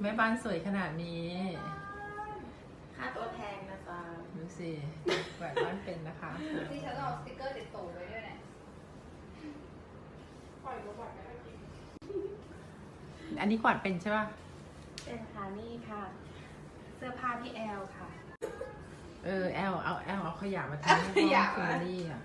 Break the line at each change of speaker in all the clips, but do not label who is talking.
แม่บ้านสวยขนาดนี้
ค่าตัวแพงนะจ๊ะ
ดูสิแหวนบ้านเป็นนะคะ
ที่ฉันเอาสติ๊กเกอร์ติดตัวไว้ด้วยเนี่ย
อันนี้กวาดเป็นใช่ป่ะ
เป็นค่ะนี่ค่ะ เสื้อผ้าพี่แอลค่ะ
เออแอลเอาแอลเอาขยะมาทิ้ง
เอา
ให้
ขยะ
ห้อง
มา
คิมเบอรี่อะ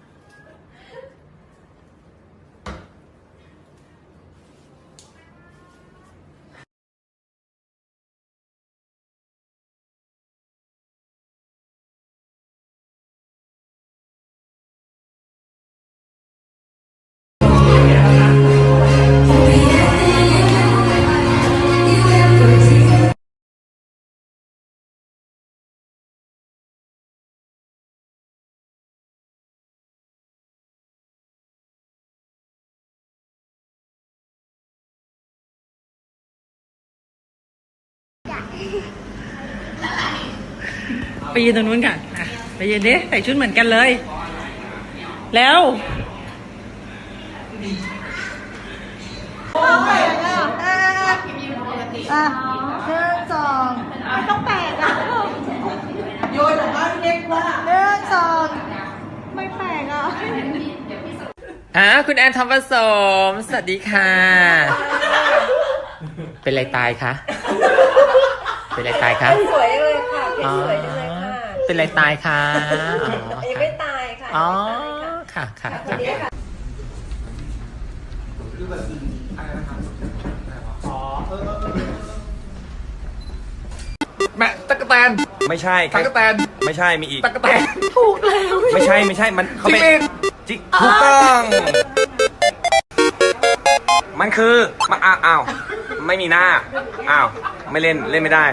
ไปยืนตรงนู้นกันนะไปยืนดิใส่ชุดเหมือนกันเลย แล้ว
อะหนึ่งสองไม่ต้องแปลกอะโยนออกมาเรียกว่าหนึ่งสองไม่แปลกอะ
อ่าคุณแอนทอมผสม สวัสดีค่ะ เป็นไรตายคะ เป็นไรตายคะ
สวยเลยค่ะเพชรสวยจังเลยค่ะ
เป็นไรตายคะอ๋อ
ยังไม่ตายค่ะ
อ๋อ
ยังไม่ตายค่ะ
ค่ะค่ะ
คนนี้ค่ะ
แม่ตะกะแตน
ไม่ใช่
ตะกะแตน
ไม่ใช่มีอีก
ตะกะแตน
ไม่ใช่ไม่ใช่มันเขาเป็น
จิกเอง
จิกถูกต้องมันคือมาอ้าวอ้าวไม่มีหน้าอ้าวไม่เล่นเล่นไม่ได้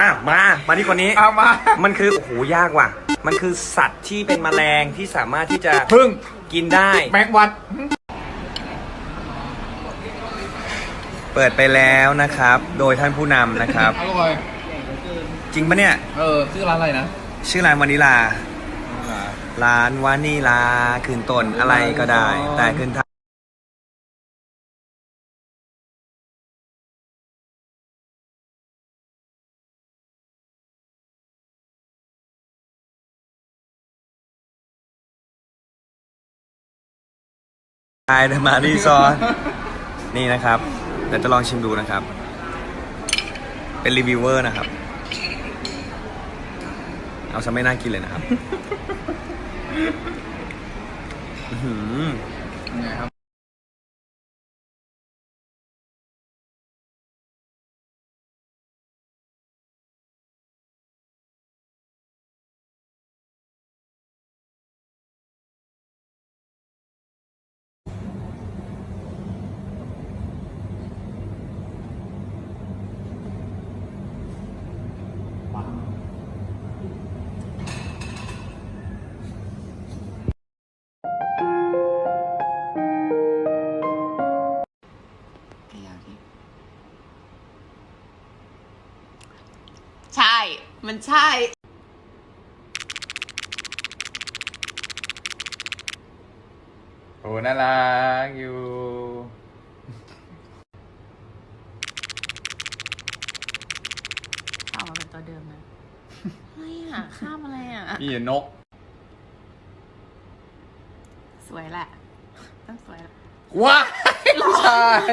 อ้าวมา มาที่คนนี้
เอามา
มันคือโอ้โหยากว่ะ มันคือสัตว์ที่เป็นแมลงที่สามารถที่จะ
พึ่ง
กินได้
แมงวัน
เปิดไปแล้วนะครับ โดยท่านผู้นำนะครับ
อร่อย
จริงปะเนี่ย
เออ ชื่อร้านอะไรนะ
ชื่อร้านวานิลา ร้านวานิลาคืนต้นอะไรก็ได้ แต่คืนท้าย ไอเดมารีซอสนี่นะครับเดี๋ยวจะลองชิมดูนะครับ เป็นรีวิวเวอร์นะครับ เอาซะไม่น่ากินเลยนะครับ อื้อหือ
ไงครับ
มันใช่
โอ้น่ารักอยู่
เอามาเป็นตัวเดิมนะเฮ้ยอะข้ามอะไรอะ
พี่นก
สวยแหละ ต้องสวยแหละ
ว้ายผู้ชาย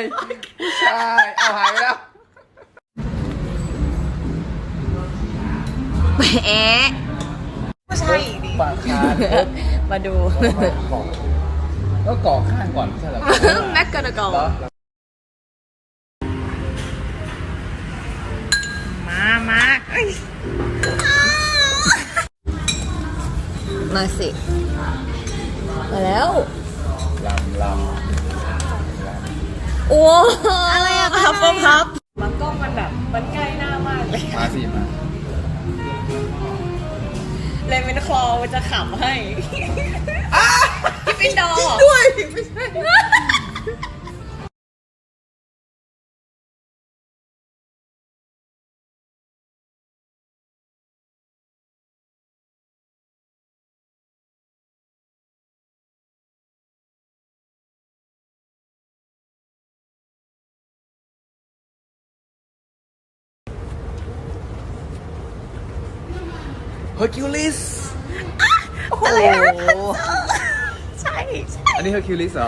ผู้ชาย เอาหายไปแล้ว
เอ๊ะไม่ใช่ดิ
ปากคานปุ๊บ
มาดู
ก็ก่อข้างก่อนไม่ใช่เหรอ
แม็กกาโก
เหรอ
มามาเอ้ย
มาสิมาแล้ว
ลำล
โอ้อะไรอะพับพับมันกล้องมันแบบมันใกล้หน้ามากเลยำ
มาสิมา
เลยเป็นคลอมันจะขำให้พี่ปินดอด้วยไม่ใช่
Hercules โอ้โห
ใช่
อันนี้ Hercules เหรอ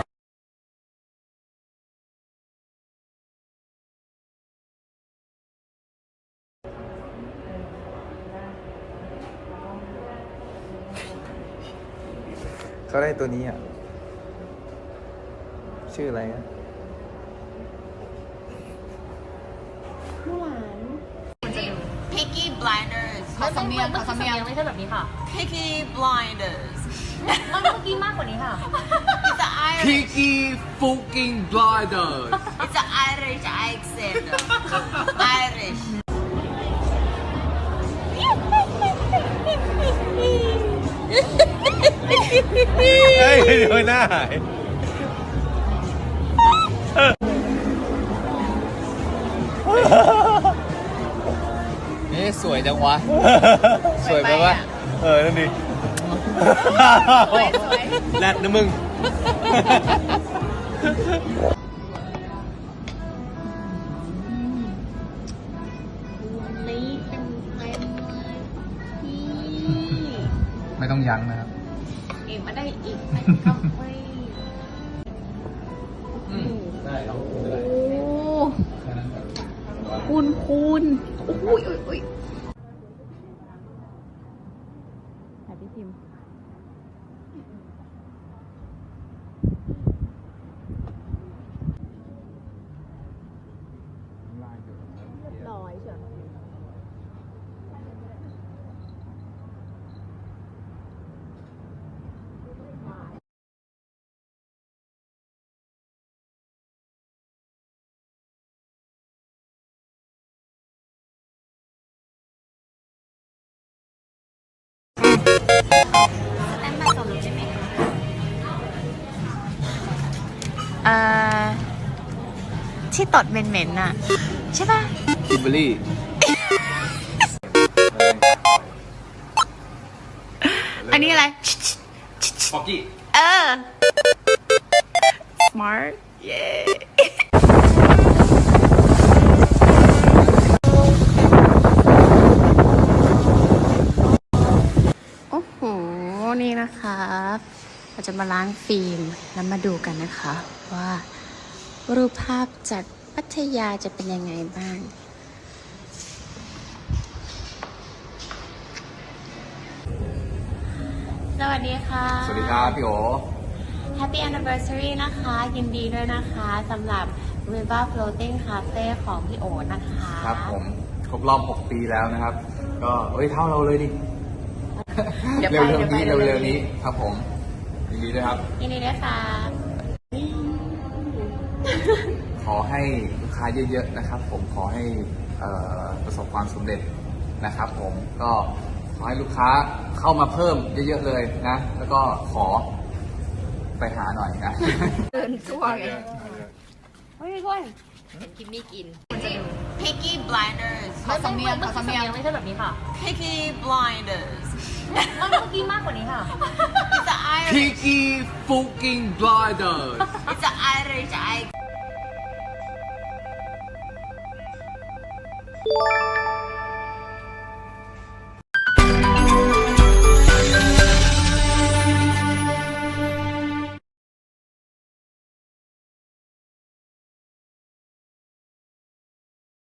เขาได้ตัวนี้อะ ชื่ออะไรอะ
พิกกี้บล i เดอร์ส ขอสำเนียงขอสำเนียง
ไม่ใช่แบบนี้ค่ะ
พิกกี้บล i เดอร์ส
มันเมื่อกี้มากกว่านี้ค่ะ
It's a Irish
Peaky fucking blinders
It's a Irish accent Irish
เฮ้ยเดี๋ยวหน้าหาย
นี่สวยจังวะ สวยไปวะ
เออ นั่นดิแรดนะมึง
นี่เป็นเต็มเลยพี่
ไม่ต้องยั้งนะครับ
เอ็มมาได้อีกนะครับ
คุ
ณคุณโอ้ย
โอ้ย
อ่อที่ตดเหม็นๆน่ะ ใช่ป่ะ
คิมเบอรี่
อันนี้อะไร
ฟอกกี้
เออ smart เย้ โอ้โห นี่นะคะ เราจะมาล้างฟิล์มแล้วมาดูกันนะคะ ว่ารูปภาพจากพัทยาจะเป็นยังไงบ้างสวัสดีค่ะ
สวัสดีครับพี่โอ
Happy Anniversary นะคะ ยินดีด้วยนะคะสำหรับ River Floating Cafe ของพี่โอนะคะ
ครับผมครบรอบ 6 ปีแล้วนะครับ ก็เอ้ยเท่าเราเลยดิ
เดี๋ยว
เร็
ไป
ว
เดี๋ยว
ๆ
ไป
นี้
เร็วๆ
เร็วๆนี้ครับผม ยินดีด้วยครับ
ยินดีด้วยค่ะ
ขอให้ลูกค้าเยอะ ๆ นะครับ ผมขอให้เอ่อประสบความสำเร็จนะครับผมก็ขอให้ลูกค้าเข้ามาเพิ่มเยอะๆเลยนะ แล้วก็ขอไปหาหน่อยนะ
เฮ้ยด้วยกินไม่กิน Picky Blinders ขอสำเนียงขอสำเนียง
ไม่ใช่แบบนี้ค่ะ
Picky Blinders
มันเมื่อกี้มากกว่านี้ค่ะ
Kiki fucking Bladders.
it's an Irish icon.